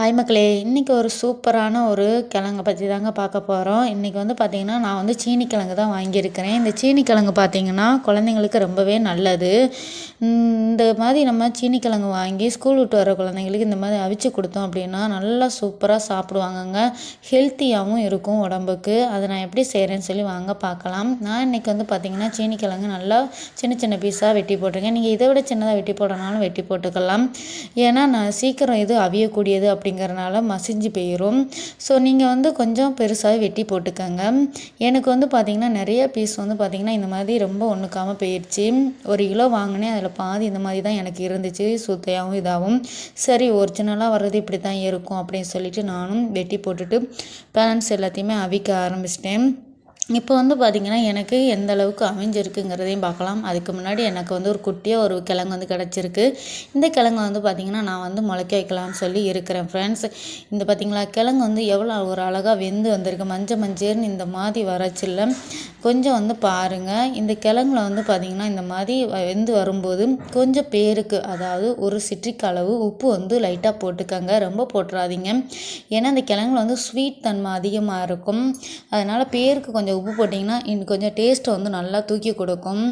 Hi மக்களே. இன்றைக்கி ஒரு சூப்பரான ஒரு கிழங்கை பற்றி தாங்க பார்க்க போகிறோம் இன்றைக்கி வந்து பார்த்திங்கன்னா நான் வந்து சீனி கிழங்கு தான் வாங்கியிருக்கிறேன். இந்த சீனி கிழங்கு பார்த்திங்கன்னா குழந்தைங்களுக்கு ரொம்பவே நல்லது. இந்த மாதிரி நம்ம சீனி கிழங்கு வாங்கி ஸ்கூல் விட்டு வர குழந்தைங்களுக்கு இந்த மாதிரி அவிச்சு கொடுத்தோம் அப்படின்னா நல்லா சூப்பராக சாப்பிடுவாங்கங்க. ஹெல்த்தியாகவும் இருக்கும் உடம்புக்கு. அதை நான் எப்படி செய்கிறேன்னு சொல்லி வாங்க பார்க்கலாம். நான் இன்றைக்கி வந்து பார்த்திங்கன்னா சீனி கிழங்கு நல்லா சின்ன சின்ன பீஸாக வெட்டி போட்டிருக்கேன். நீங்கள் இதை விட சின்னதாக வெட்டி போடனாலும் வெட்டி போட்டுக்கலாம். ஏன்னா நான் சீக்கிரம் இது அவியக்கூடியது அப்படிங்கிறனால மசிஞ்சு போயிடும் ஸோ நீங்கள் வந்து கொஞ்சம் பெருசாக வெட்டி போட்டுக்கோங்க. எனக்கு வந்து பார்த்திங்கன்னா நிறைய பீஸ் வந்து பார்த்திங்கன்னா இந்த மாதிரி ரொம்ப ஒன்றுக்காமல் போயிடுச்சு ஒரு கிலோ வாங்கினேன் அதில் பாதி இந்த மாதிரி தான் எனக்கு இருந்துச்சு. சுத்தையாகவும் இதாகவும் சரி ஒரிஜினலாக வர்றது இப்படி தான் இருக்கும் அப்படின்னு சொல்லிட்டு நானும் வெட்டி போட்டுட்டு பேரண்ட்ஸ் எல்லாத்தையுமே அவிக்க ஆரம்பிச்சிட்டேன். இப்போ வந்து பார்த்திங்கன்னா எனக்கு எந்த அளவுக்கு அமைஞ்சிருக்குங்கிறதையும் பார்க்கலாம். அதுக்கு முன்னாடி எனக்கு வந்து ஒரு குட்டியாக ஒரு கிழங்கு வந்து கிடச்சிருக்கு. இந்த கிழங்கு வந்து பார்த்திங்கன்னா நான் வந்து முளைக்க வைக்கலாம்னு சொல்லி இருக்கிறேன் ஃப்ரெண்ட்ஸ் இந்த பார்த்திங்களா கிழங்கு வந்து எவ்வளோ ஒரு அழகாக வெந்து வந்திருக்கு. மஞ்சள் மஞ்சள்னு இந்த மாதிரி வரச்சில்ல கொஞ்சம் வந்து பாருங்கள் இந்த கிழங்குல வந்து பார்த்திங்கன்னா இந்த மாதிரி வெந்து வரும்போது கொஞ்சம் பேருக்கு அதாவது ஒரு சிட்ரிக் அளவு உப்பு வந்து லைட்டாக போட்டுக்கோங்க. ரொம்ப போட்டுறாதீங்க. ஏன்னா இந்த கிழங்குல வந்து ஸ்வீட் தன்மை அதிகமாக இருக்கும். அதனால் பேருக்கு கொஞ்சம் உப்பு போட்டிங்கன்னா இன்னும் கொஞ்சம் டேஸ்ட்டை வந்து நல்லா தூக்கி கொடுக்கும்.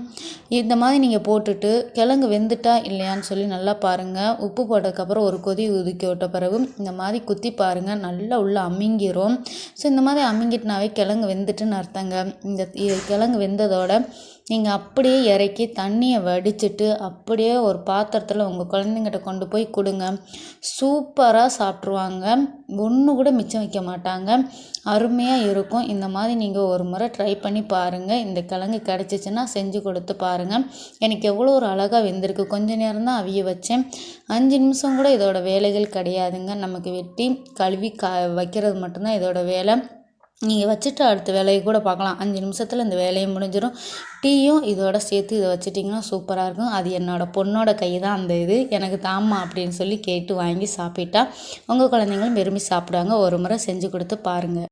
இந்த மாதிரி நீங்கள் போட்டுட்டு கிழங்கு வெந்துட்டா இல்லையான்னு சொல்லி நல்லா பாருங்கள் உப்பு போட்டதுக்கப்புறம் ஒரு கொதி உதுக்கி விட்ட பிறகு இந்த மாதிரி குத்தி பாருங்கள் நல்லா உள்ளே அமுங்கிரும். ஸோ இந்த மாதிரி அமுங்கிட்டுனாவே கிழங்கு வெந்துட்டுன்னு அர்த்தங்க. இந்த கிழங்கு வெந்ததோட நீங்கள் அப்படியே இறக்கி தண்ணியை வடிச்சிட்டு அப்படியே ஒரு பாத்திரத்தில் உங்கள் குழந்தைங்கிட்ட கொண்டு போய் கொடுங்க. சூப்பராக சாப்பிட்ருவாங்க ஒன்று கூட மிச்சம் வைக்க மாட்டாங்க. அருமையாக இருக்கும். இந்த மாதிரி நீங்கள் ஒரு முறை ட்ரை பண்ணி பாருங்கள் இந்த கிழங்கு கிடச்சிச்சின்னா செஞ்சு கொடுத்து பாருங்கள் எனக்கு எவ்வளோ ஒரு அழகாக வெந்திருக்கு. கொஞ்ச நேரம் தான் அவிய வச்சேன். அஞ்சு நிமிஷம் கூட இதோட வேலைகள் கிடையாதுங்க. நமக்கு வெட்டி கழுவி கா வைக்கிறது மட்டும்தான் இதோட வேலை. நீங்கள் வச்சுட்டு அடுத்த வேலையை கூட பார்க்கலாம். அஞ்சு நிமிஷத்தில் இந்த வேலையை முடிஞ்சிடும் டீயும் இதோட சேர்த்து இதை வச்சுட்டிங்கன்னா சூப்பராக இருக்கும். அது என்னோடய பொண்ணோட கை தான் அந்த இது. எனக்கு தாம்மா அப்படின்னு சொல்லி கேட்டு வாங்கி சாப்பிட்டா உங்கள் குழந்தைங்களும் விரும்பி சாப்பிடுவாங்க. ஒரு முறை செஞ்சு கொடுத்து பாருங்கள்